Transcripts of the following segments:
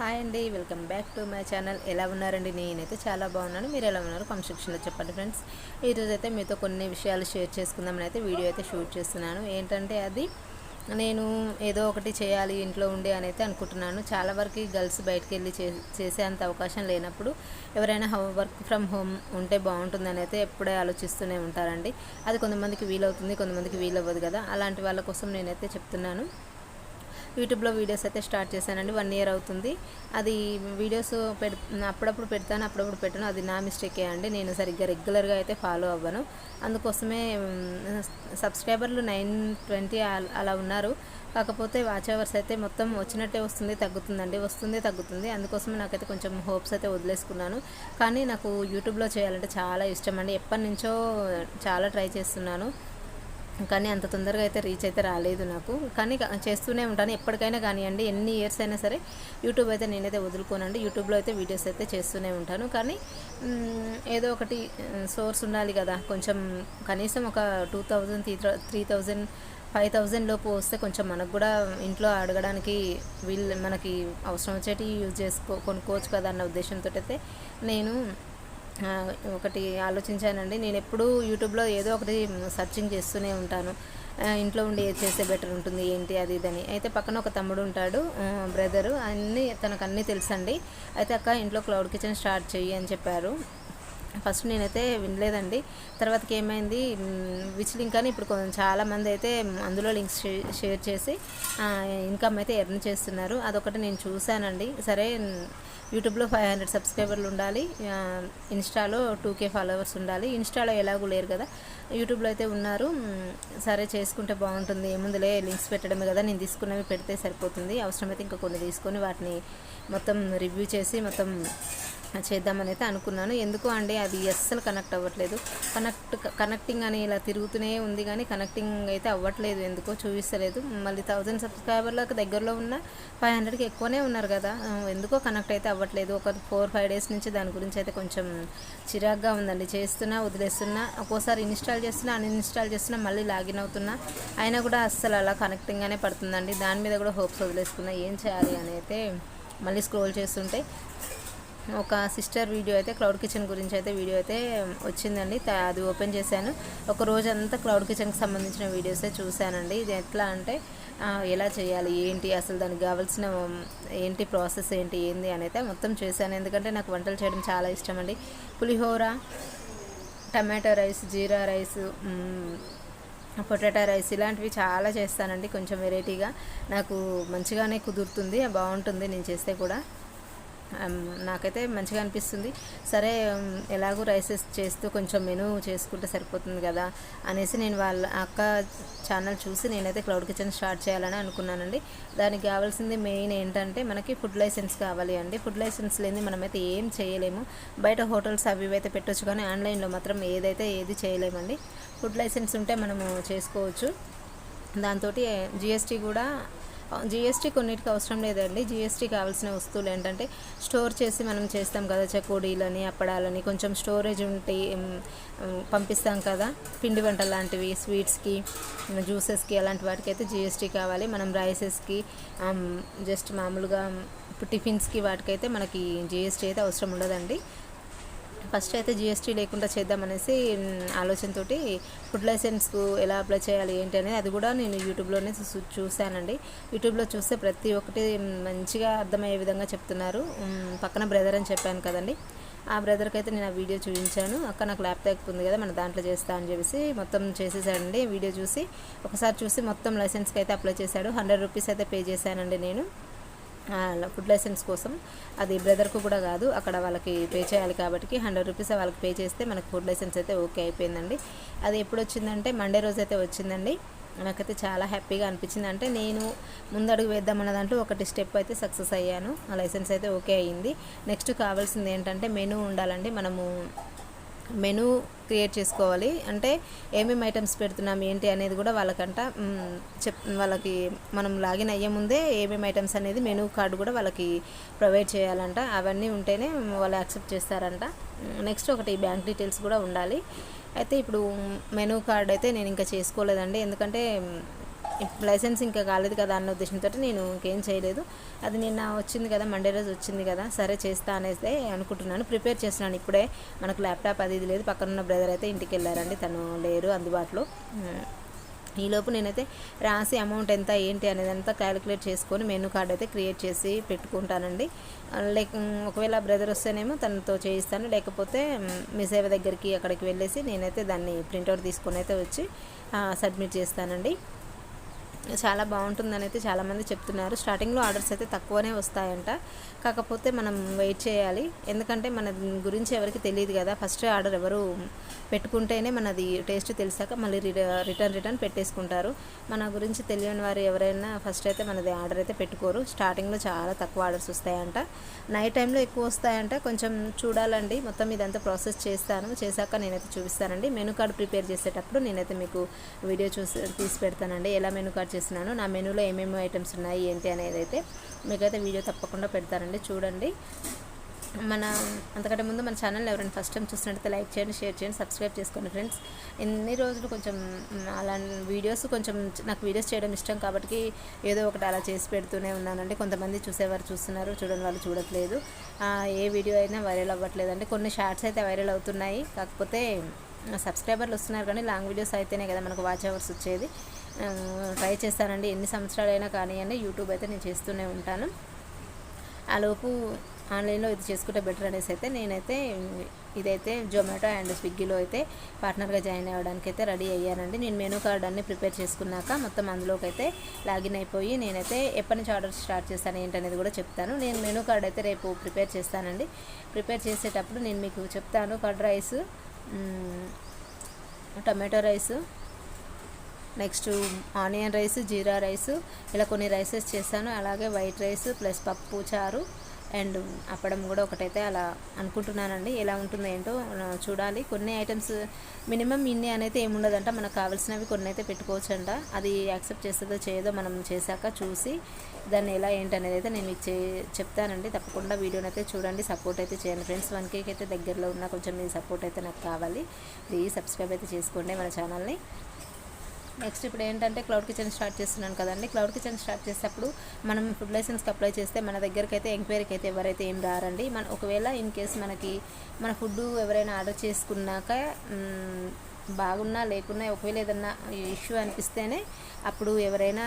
Hi అండి welcome back to my channel. ఎలా ఉన్నారండి? నేనైతే చాలా బాగున్నాను. మీరు ఎలా ఉన్నారు? కంస్ట్రక్షన్లో చెప్పండి ఫ్రెండ్స్. ఈరోజు అయితే మీతో కొన్ని విషయాలు షేర్ చేసుకుందామని అయితే వీడియో అయితే షూట్ చేస్తున్నాను. ఏంటంటే అది నేను ఏదో ఒకటి చేయాలి ఇంట్లో ఉండి అని అయితే అనుకుంటున్నాను. చాలా వరకు గర్ల్స్ బయటకు వెళ్ళి చే చేసేంత అవకాశం లేనప్పుడు ఎవరైనా వర్క్ ఫ్రమ్ హోమ్ ఉంటే బాగుంటుందని అయితే ఎప్పుడే ఆలోచిస్తూనే ఉంటారండి. అది కొంతమందికి వీలవుతుంది కొంతమందికి వీలవ్వదు కదా. అలాంటి వాళ్ళ కోసం నేనైతే చెప్తున్నాను. యూట్యూబ్లో వీడియోస్ అయితే స్టార్ట్ చేశానండి వన్ ఇయర్ అవుతుంది. అది వీడియోస్ పెడ్ అప్పుడప్పుడు పెడతాను అప్పుడప్పుడు పెట్టను. అది నా మిస్టేకే అండి. నేను సరిగ్గా రెగ్యులర్గా అయితే ఫాలో అవ్వను. అందుకోసమే సబ్స్క్రైబర్లు నైన్ ట్వంటీ అలా ఉన్నారు. కాకపోతే వాచ్ అవర్స్ అయితే మొత్తం వచ్చినట్టే వస్తుంది తగ్గుతుందండి. వస్తుంది తగ్గుతుంది. అందుకోసమే నాకైతే కొంచెం హోప్స్ అయితే వదిలేసుకున్నాను. కానీ నాకు యూట్యూబ్లో చేయాలంటే చాలా ఇష్టం అండి. ఎప్పటి నుంచో చాలా ట్రై చేస్తున్నాను. కానీ అంత తొందరగా అయితే రీచ్ అయితే రాలేదు నాకు. కానీ చేస్తూనే ఉంటాను. ఎప్పటికైనా కానివ్వండి ఎన్ని ఇయర్స్ అయినా సరే యూట్యూబ్ అయితే నేనైతే వదులుకోనండి. యూట్యూబ్లో అయితే వీడియోస్ అయితే చేస్తూనే ఉంటాను. కానీ ఏదో ఒకటి సోర్స్ ఉండాలి కదా. కొంచెం కనీసం ఒక two thousand three three thousand five thousand లోపు వస్తే కొంచెం మనకు కూడా ఇంట్లో అడగడానికి వీళ్ళు మనకి అవసరం వచ్చేటి యూజ్ చేసుకో కొనుక్కోవచ్చు కదా అన్న ఉద్దేశంతో అయితే నేను ఒకటి ఆలోచించానండి. నేను ఎప్పుడూ యూట్యూబ్లో ఏదో ఒకటి సర్చింగ్ చేస్తూనే ఉంటాను. ఇంట్లో ఉండి ఏది చేస్తే బెటర్ ఉంటుంది ఏంటి అది ఇదని అయితే పక్కన ఒక తమ్ముడు ఉంటాడు బ్రదరు. అన్నీ తనకు అన్నీ తెలుసండి. అయితే అక్క ఇంట్లో క్లౌడ్ కిచెన్ స్టార్ట్ చెయ్యి అని చెప్పారు. ఫస్ట్ నేనైతే వినలేదండి. తర్వాతకి ఏమైంది విచ్ లింక్ అని ఇప్పుడు కొంచెం చాలామంది అయితే అందులో లింక్స్ షేర్ చేసి ఇన్కమ్ అయితే ఎర్న్ చేస్తున్నారు. అదొకటి నేను చూశానండి. సరే యూట్యూబ్లో ఫైవ్ హండ్రెడ్ సబ్స్క్రైబర్లు ఉండాలి. ఇన్స్టాలో టూ కే ఫాలోవర్స్ ఉండాలి. ఇన్స్టాలో ఎలాగూ లేరు కదా. యూట్యూబ్లో అయితే ఉన్నారు. సరే చేసుకుంటే బాగుంటుంది. ఏముందిలే లింక్స్ పెట్టడమే కదా. నేను తీసుకున్నవి పెడితే సరిపోతుంది. అవసరమైతే ఇంకా కొన్ని తీసుకొని వాటిని మొత్తం రివ్యూ చేసి మొత్తం చేద్దామని అయితే అనుకున్నాను. ఎందుకు అండి అది అస్సలు కనెక్ట్ అవ్వట్లేదు. కనెక్ట్ కనెక్టింగ్ అని ఇలా తిరుగుతూనే ఉంది కానీ కనెక్టింగ్ అయితే అవ్వట్లేదు. ఎందుకో చూపిస్తలేదు. మళ్ళీ థౌజండ్ సబ్స్క్రైబర్లకు దగ్గరలో ఉన్న ఫైవ్ హండ్రెడ్కి ఎక్కువనే ఉన్నారు కదా. ఎందుకో కనెక్ట్ అయితే అవ్వట్లేదు. ఒక ఫోర్ ఫైవ్ డేస్ నుంచి దాని గురించి అయితే కొంచెం చిరాగ్గా ఉందండి. చేస్తున్నా వదిలేస్తున్నా ఒక్కోసారి ఇన్స్టాల్ చేస్తున్నా అన్ఇన్స్టాల్ చేస్తున్నా మళ్ళీ లాగిన్ అవుతున్నా అయినా కూడా అస్సలు అలా కనెక్టింగ్ అనే పడుతుందండి. దాని మీద కూడా హోప్స్ వదిలేసుకున్నా. ఏం చేయాలి అని అయితే మళ్ళీ స్క్రోల్ చేస్తుంటే ఒక సిస్టర్ వీడియో అయితే క్లౌడ్ కిచెన్ గురించి అయితే వీడియో అయితే వచ్చిందండి. అది ఓపెన్ చేశాను. ఒక రోజంతా క్లౌడ్ కిచెన్కి సంబంధించిన వీడియోసే చూశానండి. ఇది ఎట్లా అంటే ఎలా చేయాలి ఏంటి అసలు దానికి కావాల్సిన ఏంటి ప్రాసెస్ ఏంటి ఏంది అని అయితే మొత్తం చేశాను. ఎందుకంటే నాకు వంటలు చేయడం చాలా ఇష్టం అండి పులిహోర tomato rice jeera rice potato rice ఇలాంటివి చాలా చేస్తానండి. కొంచెం వెరైటీగా. నాకు మంచిగానే కుదురుతుంది బాగుంటుంది నేను చేస్తే కూడా. నాకైతే మంచిగా అనిపిస్తుంది. సరే ఎలాగో రైసెస్ చేస్తూ కొంచెం మెనూ చేసుకుంటే సరిపోతుంది కదా అనేసి నేను వాళ్ళ అక్క ఛానల్ చూసి నేనైతే క్లౌడ్ కిచెన్ స్టార్ట్ చేయాలని అనుకున్నానండి. దానికి కావాల్సింది మెయిన్ ఏంటంటే మనకి ఫుడ్ లైసెన్స్ కావాలి అండి. ఫుడ్ లైసెన్స్ లేని మనమైతే ఏం చేయలేము. బయట హోటల్స్ అవి ఇవి అయితే పెట్టొచ్చు కానీ ఆన్లైన్లో మాత్రం ఏదైతే ఏది చేయలేమండి. ఫుడ్ లైసెన్స్ ఉంటే మనము చేసుకోవచ్చు. దాంతో జిఎస్టీ కూడా జిఎస్టీ కొన్నిటికి అవసరం లేదండి. జిఎస్టీ కావాల్సిన వస్తువులు ఏంటంటే స్టోర్ చేసి మనం చేస్తాం కదా చకోడీలని అప్పడాలని కొంచెం స్టోరేజ్ ఉంటే పంపిస్తాం కదా. పిండి వంట లాంటివి స్వీట్స్కి జ్యూసెస్కి అలాంటి వాటికి అయితే జిఎస్టీ కావాలి. మనం రైసెస్కి జస్ట్ మామూలుగా ఇప్పుడు టిఫిన్స్కి వాటికైతే మనకి జిఎస్టీ అయితే అవసరం ఉండదండి. ఫస్ట్ అయితే జిఎస్టీ లేకుండా చేద్దామనేసి ఆలోచనతో ఆలోచనతోటి ఫుడ్ లైసెన్స్కు ఎలా అప్లై చేయాలి ఏంటి అనేది అది కూడా నేను యూట్యూబ్లోనే చూ- చూశానండి. యూట్యూబ్లో చూస్తే ప్రతి ఒక్కటి మంచిగా అర్థమయ్యే విధంగా చెప్తున్నారు. పక్కన బ్రదర్ అని చెప్పాను కదండి. ఆ బ్రదర్కి అయితే నేను ఆ వీడియో చూపించాను. అక్క నాకు ల్యాప్టాప్ ఉంది కదా మన దాంట్లో చేస్తా అని చెప్పేసి మొత్తం చేసేసాడండి. వీడియో చూసి ఒకసారి చూసి మొత్తం లైసెన్స్కి అయితే అప్లై చేశాడు. హండ్రెడ్ రూపీస్ అయితే పే చేశానండి నేను. ఫుడ్ లైసెన్స్ కోసం. అది బ్రదర్కు కూడా కాదు అక్కడ వాళ్ళకి పే చేయాలి కాబట్టి హండ్రెడ్ రూపీస్ వాళ్ళకి పే చేస్తే మనకు ఫుడ్ లైసెన్స్ అయితే ఓకే అయిపోయిందండి. అది ఎప్పుడు వచ్చిందంటే మండే రోజు అయితే వచ్చిందండి. నాకైతే చాలా హ్యాపీగా అనిపించింది. అంటే నేను ముందడుగు వేద్దామన్న దాంట్లో ఒకటి స్టెప్ అయితే సక్సెస్ అయ్యాను. ఆ లైసెన్స్ అయితే ఓకే అయ్యింది నెక్స్ట్ కావాల్సింది ఏంటంటే మెనూ ఉండాలండి. మనము మెనూ క్రియేట్ చేసుకోవాలి. అంటే ఏమేమి ఐటమ్స్ పెడుతున్నాం ఏంటి అనేది కూడా వాళ్ళకంట చెప్ వాళ్ళకి మనం లాగిన్ అయ్యే ముందే ఏమేమి ఐటమ్స్ అనేది మెనూ కార్డు కూడా వాళ్ళకి ప్రొవైడ్ చేయాలంట. అవన్నీ ఉంటేనే వాళ్ళు యాక్సెప్ట్ చేస్తారంట. నెక్స్ట్ ఒకటి బ్యాంక్ డీటెయిల్స్ కూడా ఉండాలి. అయితే ఇప్పుడు మెనూ కార్డ్ అయితే నేను ఇంకా చేసుకోలేదండి. ఎందుకంటే లైసెన్స్ ఇంకా కాలేదు కదా అన్న ఉద్దేశంతో నేను ఇంకేం చేయలేదు. అది నిన్న వచ్చింది కదా మండే రోజు వచ్చింది కదా సరే చేస్తా అనేసి అనుకుంటున్నాను. ప్రిపేర్ చేస్తున్నాను ఇప్పుడే. మనకు ల్యాప్టాప్ అది ఇది లేదు. పక్కన ఉన్న బ్రదర్ అయితే ఇంటికి వెళ్ళారండి. తను లేరు అందుబాటులో. ఈలోపు నేనైతే రాసి అమౌంట్ ఎంత ఏంటి అనేది అంతా క్యాలిక్యులేట్ చేసుకొని మెనూ కార్డ్ అయితే క్రియేట్ చేసి పెట్టుకుంటానండి. లైక్ ఒకవేళ బ్రదర్ వస్తేనేమో తనతో చేయిస్తాను. లేకపోతే మీ సేవ దగ్గరికి అక్కడికి వెళ్ళేసి నేనైతే దాన్ని ప్రింట్అవుట్ తీసుకొని అయితే వచ్చి సబ్మిట్ చేస్తానండి. చాలా బాగుంటుందని అయితే చాలామంది చెప్తున్నారు. స్టార్టింగ్లో ఆర్డర్స్ అయితే తక్కువనే వస్తాయంట. కాకపోతే మనం వెయిట్ చేయాలి. ఎందుకంటే మన గురించి ఎవరికి తెలియదు కదా. ఫస్ట్ ఆర్డర్ ఎవరు పెట్టుకుంటేనే మనది టేస్ట్ తెలిసాక మళ్ళీ రిటర్న్ రిటర్న్ పెట్టేసుకుంటారు. మన గురించి తెలియని వారు ఎవరైనా ఫస్ట్ అయితే మనది ఆర్డర్ అయితే పెట్టుకోరు. స్టార్టింగ్లో చాలా తక్కువ ఆర్డర్స్ వస్తాయంట. నైట్ టైంలో ఎక్కువ వస్తాయంట. కొంచెం చూడాలండి. మొత్తం ఇదంతా ప్రాసెస్ చేస్తాను. చేశాక నేనైతే చూపిస్తానండి. మెనూ కార్డ్ ప్రిపేర్ చేసేటప్పుడు నేనైతే మీకు వీడియో చూసి తీసి పెడతానండి. ఎలా మెనూ కార్డ్ చేసినాను నా మెనూలో ఏమేమి ఐటమ్స్ ఉన్నాయి ఏంటి అనేది అయితే మీకైతే వీడియో తప్పకుండా పెడతారండి చూడండి. మన అంతకంటే ముందు మన ఛానల్ ఎవరైనా ఫస్ట్ టైం చూసినట్టయితే లైక్ చేయండి షేర్ చేయండి సబ్స్క్రైబ్ చేసుకోండి ఫ్రెండ్స్. ఎన్ని రోజులు కొంచెం అలా వీడియోస్ కొంచెం నాకు వీడియోస్ చేయడం ఇష్టం కాబట్టి ఏదో ఒకటి అలా చేసి పెడుతూనే ఉన్నానండి. కొంతమంది చూసేవారు చూస్తున్నారు చూడని వాళ్ళు చూడట్లేదు. ఏ వీడియో అయినా వైరల్ అవ్వట్లేదండి. కొన్ని షార్ట్స్ అయితే వైరల్ అవుతున్నాయి. కాకపోతే సబ్స్క్రైబర్లు వస్తున్నారు కానీ లాంగ్ వీడియోస్ అయితేనే కదా మనకు వాచ్ అవర్స్ వచ్చేది. ట్రై చేస్తానండి. ఎన్ని సంవత్సరాలైనా కానివ్వండి యూట్యూబ్ అయితే నేను చేస్తూనే ఉంటాను. ఆలోపు ఆన్లైన్లో ఇది చేసుకుంటే బెటర్ అనేసి అయితే నేనైతే ఇదైతే జొమాటో అండ్ స్విగ్గీలో అయితే పార్ట్నర్గా జాయిన్ అవ్వడానికి అయితే రెడీ అయ్యానండి. నేను మెనూ కార్డ్ అన్ని ప్రిపేర్ చేసుకున్నాక మొత్తం అందులోకి అయితే లాగిన్ అయిపోయి నేనైతే ఎప్పటి నుంచి ఆర్డర్ స్టార్ట్ చేస్తాను ఏంటనేది కూడా చెప్తాను. నేను మెనూ కార్డ్ అయితే రేపు ప్రిపేర్ చేస్తానండి. ప్రిపేర్ చేసేటప్పుడు నేను మీకు చెప్తాను curd rice tomato tomato rice next onion rice jeera rice ఇలా కొన్ని రైసెస్ చేశాను. అలాగే వైట్ రైస్ ప్లస్ పప్పు చారు అండ్ అప్పడం కూడా ఒకటైతే అలా అనుకుంటున్నానండి. ఎలా ఉంటుందో ఏంటో చూడాలి. కొన్ని ఐటమ్స్ మినిమం ఇన్ని అనేది ఏముండదంట. మనకు కావాల్సినవి కొన్ని అయితే పెట్టుకోవచ్చంట. అది యాక్సెప్ట్ చేస్తుందో చేయదో మనం చేశాక చూసి దాన్ని ఎలా ఏంటి అనేది అయితే నేను మీకు చే చెప్తానండి. తప్పకుండా వీడియోని అయితే చూడండి. సపోర్ట్ అయితే చేయండి ఫ్రెండ్స్. వన్ కేక్ అయితే దగ్గరలో ఉన్న కొంచెం మీ సపోర్ట్ అయితే నాకు కావాలి. ప్లీజ్ సబ్స్క్రైబ్ అయితే చేసుకోండి మన ఛానల్ని. నెక్స్ట్ ఇప్పుడు ఏంటంటే క్లౌడ్ కిచెన్ స్టార్ట్ చేస్తున్నాను కదండి. క్లౌడ్ కిచెన్ స్టార్ట్ చేసేటప్పుడు మనం ఫుడ్ లైసెన్స్కి అప్లై చేస్తే మన దగ్గరికి అయితే ఎంక్వైరీకి అయితే ఎవరైతే ఏం రారండి. మన ఒకవేళ ఇన్ కేస్ మనకి మన ఫుడ్ ఎవరైనా ఆర్డర్ చేసుకున్నాక బాగున్నా లేకున్నా ఒకవేళ ఏదన్నా ఇష్యూ అనిపిస్తేనే అప్పుడు ఎవరైనా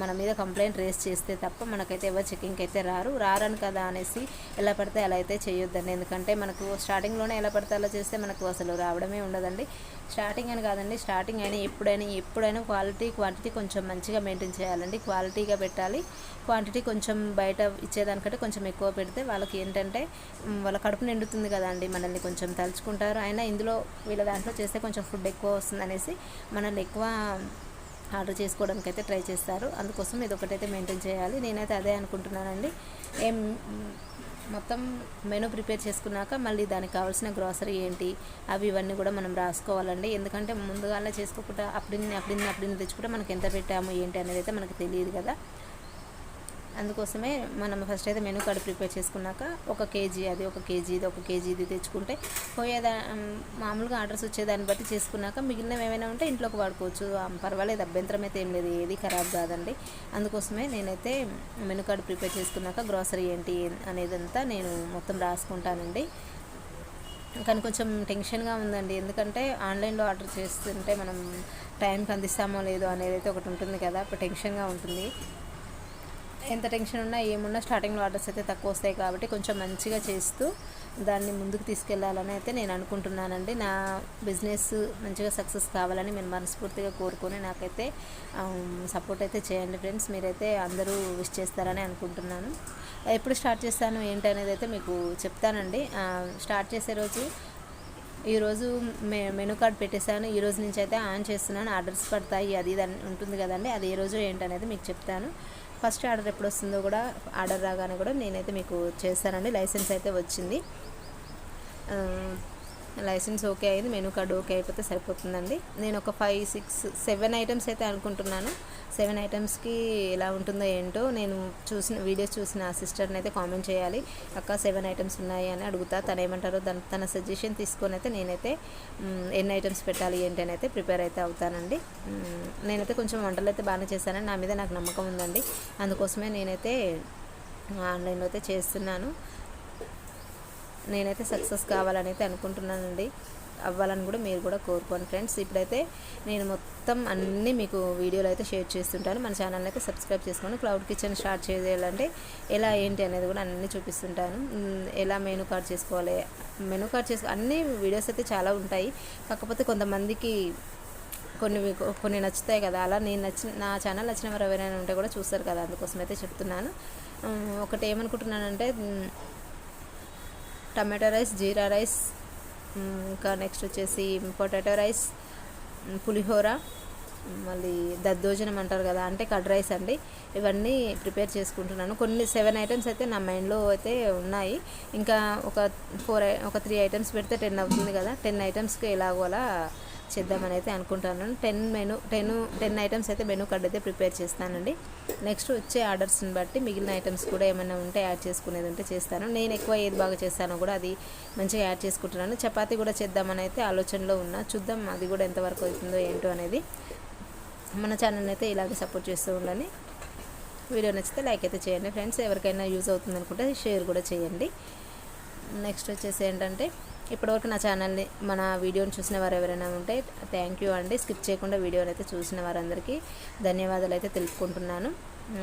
మన మీద కంప్లైంట్ రేస్ చేస్తే తప్ప మనకైతే ఎవరు చెకింగ్కి అయితే రారు. రారని కదా అనేసి ఎలా పడితే అలా అయితే చేయొద్దండి. ఎందుకంటే మనకు స్టార్టింగ్లోనే ఎలా పడితే అలా చేస్తే మనకు అసలు రావడమే ఉండదండి. స్టార్టింగ్ అని కాదండి స్టార్టింగ్ అయినా ఎప్పుడైనా ఎప్పుడైనా క్వాలిటీ క్వాంటిటీ కొంచెం మంచిగా మెయింటైన్ చేయాలండి. క్వాలిటీగా పెట్టాలి. క్వాంటిటీ కొంచెం బయట ఇచ్చేదానికంటే కొంచెం ఎక్కువ పెడితే వాళ్ళకి ఏంటంటే వాళ్ళ కడుపు నిండుతుంది కదండి. మనల్ని కొంచెం తలుచుకుంటారు. అయినా ఇందులో వీళ్ళ దాంట్లో చేస్తే కొంచెం ఫుడ్ ఎక్కువ వస్తుంది అనేసి మనల్ని ఎక్కువ ఆర్డర్ చేసుకోవడానికి అయితే ట్రై చేస్తారు. అందుకోసం ఇది ఒకటైతే మెయింటైన్ చేయాలి. నేనైతే అదే అనుకుంటున్నానండి. ఏం మొత్తం మెనూ ప్రిపేర్ చేసుకున్నాక మళ్ళీ దానికి కావాల్సిన గ్రాసరీ ఏంటి అవి ఇవన్నీ కూడా మనం రాసుకోవాలండి. ఎందుకంటే ముందుగానే చేసుకోకుండా అప్పుడు అప్పుడు అప్పుడు తెచ్చుకుంటే మనకి ఎంత పెట్టాము ఏంటి అనేది అయితే మనకు తెలియదు కదా. అందుకోసమే మనం ఫస్ట్ అయితే మెనూ కార్డు ప్రిపేర్ చేసుకున్నాక ఒక కేజీ అది ఒక కేజీ ఇది ఒక కేజీ ఇది తెచ్చుకుంటే పోయేదా మామూలుగా ఆర్డర్స్ వచ్చేదాన్ని బట్టి చేసుకున్నాక మిగిలినవి ఏమైనా ఉంటే ఇంట్లోకి వాడుకోవచ్చు. పర్వాలేదు అభ్యంతరం అయితే ఏం లేదు ఏది ఖరాబ్ కాదండి. అందుకోసమే నేనైతే మెనూ కార్డు ప్రిపేర్ చేసుకున్నాక గ్రాసరీ ఏంటి అనేదంతా నేను మొత్తం రాసుకుంటానండి. కానీ కొంచెం టెన్షన్గా ఉందండి. ఎందుకంటే ఆన్లైన్లో ఆర్డర్ చేస్తుంటే మనం టైంకి అందిస్తామో లేదో అనేది అయితే ఒకటి ఉంటుంది కదా అప్పుడు టెన్షన్గా ఉంటుంది. ఎంత టెన్షన్ ఉన్నా ఏమున్నా స్టార్టింగ్లో ఆర్డర్స్ అయితే తక్కువ వస్తాయి కాబట్టి కొంచెం మంచిగా చేస్తూ దాన్ని ముందుకు తీసుకెళ్ళాలని అయితే నేను అనుకుంటున్నానండి. నా బిజినెస్ మంచిగా సక్సెస్ కావాలని నేను మనస్ఫూర్తిగా కోరుకొని నాకైతే సపోర్ట్ అయితే చేయండి ఫ్రెండ్స్. మీరైతే అందరూ విష్ చేస్తారని అనుకుంటున్నాను. ఎప్పుడు స్టార్ట్ చేస్తాను ఏంటి అనేది అయితే మీకు చెప్తానండి. స్టార్ట్ చేసే రోజు ఈరోజు మె మెనూ కార్డ్ పెట్టేశాను. ఈ రోజు నుంచి అయితే ఆన్ చేస్తున్నాను. ఆర్డర్స్ పడతాయి అది ఇది అని ఉంటుంది కదండి. అది ఏ రోజు ఏంటనేది మీకు చెప్తాను. ఫస్ట్ ఆర్డర్ ఎప్పుడు వస్తుందో కూడా ఆర్డర్ రాగానే కూడా నేనైతే మీకు చేశానండి. లైసెన్స్ అయితే వచ్చింది. లైసెన్స్ ఓకే అయింది మెనూ కార్డు ఓకే అయిపోతే సరిపోతుందండి. నేను ఒక ఫైవ్ సిక్స్ సెవెన్ ఐటమ్స్ అయితే అనుకుంటున్నాను. సెవెన్ ఐటమ్స్కి ఎలా ఉంటుందో ఏంటో నేను చూసిన వీడియోస్ చూసిన సిస్టర్ని అయితే కామెంట్ చేయాలి. అక్క సెవెన్ ఐటమ్స్ ఉన్నాయి అని అడుగుతా తను ఏమంటారో దాని తన సజెషన్ తీసుకొని అయితే నేనైతే ఎన్ని ఐటమ్స్ పెట్టాలి ఏంటి అని అయితే ప్రిపేర్ అయితే అవుతానండి. నేనైతే కొంచెం వంటలు అయితే బాగానే చేశానని నా మీద నాకు నమ్మకం ఉందండి. అందుకోసమే నేనైతే ఆన్లైన్లో అయితే చేస్తున్నాను. నేనైతే సక్సెస్ కావాలని అయితే అనుకుంటున్నానండి. అవ్వాలని కూడా మీరు కూడా కోరుకోండి ఫ్రెండ్స్. ఇప్పుడైతే నేను మొత్తం అన్నీ మీకు వీడియోలు అయితే షేర్ చేస్తుంటాను. మన ఛానల్ అయితే సబ్స్క్రైబ్ చేసుకోండి. క్లౌడ్ కిచెన్ స్టార్ట్ చేయాలంటే ఎలా ఏంటి అనేది కూడా అన్నీ చూపిస్తుంటాను. ఎలా మెనూ కార్డ్ చేసుకోవాలి మెనూ కార్డ్ చేసుకో అన్ని వీడియోస్ అయితే చాలా ఉంటాయి. కాకపోతే కొంతమందికి కొన్ని కొన్ని నచ్చుతాయి కదా. అలా నేను నచ్చిన నా ఛానల్ నచ్చిన వారు ఎవరైనా ఉంటే కూడా చూస్తారు కదా. అందుకోసం అయితే చెప్తున్నాను ఒకటి ఏమనుకుంటున్నానంటే టమాటో రైస్ జీరా రైస్ ఇంకా నెక్స్ట్ వచ్చేసి పొటాటో రైస్ పులిహోర మళ్ళీ దద్దోజనం అంటారు కదా అంటే కర్డ్ రైస్ అండి. ఇవన్నీ ప్రిపేర్ చేసుకుంటున్నాను. కొన్ని సెవెన్ ఐటమ్స్ అయితే నా మైండ్లో అయితే ఉన్నాయి. ఇంకా ఒక ఫోర్ ఒక త్రీ ఐటమ్స్ పెడితే టెన్ అవుతుంది కదా టెన్ ఐటమ్స్కి ఎలాగోలా చేద్దామని అయితే అనుకుంటున్నాను ten menu ten ten items అయితే మెనూ కార్డ్ అయితే ప్రిపేర్ చేస్తానండి. నెక్స్ట్ వచ్చే ఆర్డర్స్ని బట్టి మిగిలిన ఐటమ్స్ కూడా ఏమైనా ఉంటే యాడ్ చేసుకునేది ఉంటే చేస్తాను. నేను ఎక్కువ ఏది బాగా చేస్తానో కూడా అది మంచిగా యాడ్ చేసుకుంటున్నాను. చపాతీ కూడా చేద్దామని అయితే ఆలోచనలో ఉన్నా. చూద్దాం అది కూడా ఎంతవరకు అవుతుందో ఏంటో అనేది మన ఛానల్ని అయితే ఇలాగే సపోర్ట్ చేస్తూ ఉండాలి వీడియో నచ్చితే లైక్ అయితే చేయండి. ఫ్రెండ్స్ ఎవరికైనా యూజ్ అవుతుంది అనుకుంటే షేర్ కూడా చేయండి. నెక్స్ట్ వచ్చేసి ఏంటంటే ఇప్పటివరకు నా ఛానల్ని మన వీడియోని చూసిన వారు ఎవరైనా ఉంటే థ్యాంక్ యూ అండి. స్కిప్ చేయకుండా వీడియోని అయితే చూసిన వారందరికీ ధన్యవాదాలు అయితే తెలుపుకుంటున్నాను.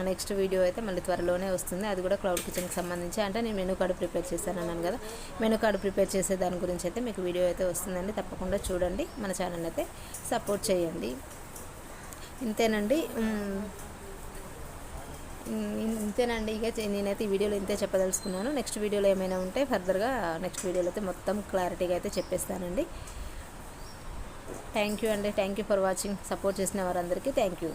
నెక్స్ట్ వీడియో అయితే మళ్ళీ త్వరలోనే వస్తుంది. అది కూడా క్లౌడ్ కిచెన్కి సంబంధించి. అంటే నేను మెనూ కార్డు ప్రిపేర్ చేశాను అన్నాను కదా. మెనూ కార్డు ప్రిపేర్ చేసే దాని గురించి అయితే మీకు వీడియో అయితే వస్తుందండి. తప్పకుండా చూడండి. మన ఛానల్ అయితే సపోర్ట్ చేయండి. ఇంతేనండి. ఇంతేనండి. ఇక నేనైతే ఈ వీడియోలో ఇంతే చెప్పదలుచుకున్నాను. నెక్స్ట్ వీడియోలో ఏమైనా ఉంటే ఫర్దర్గా నెక్స్ట్ వీడియోలో అయితే మొత్తం క్లారిటీగా అయితే చెప్పేస్తానండి. థ్యాంక్ యూ అండి. Thank you for watching. Support చేసిన వారందరికీ థ్యాంక్ యూ.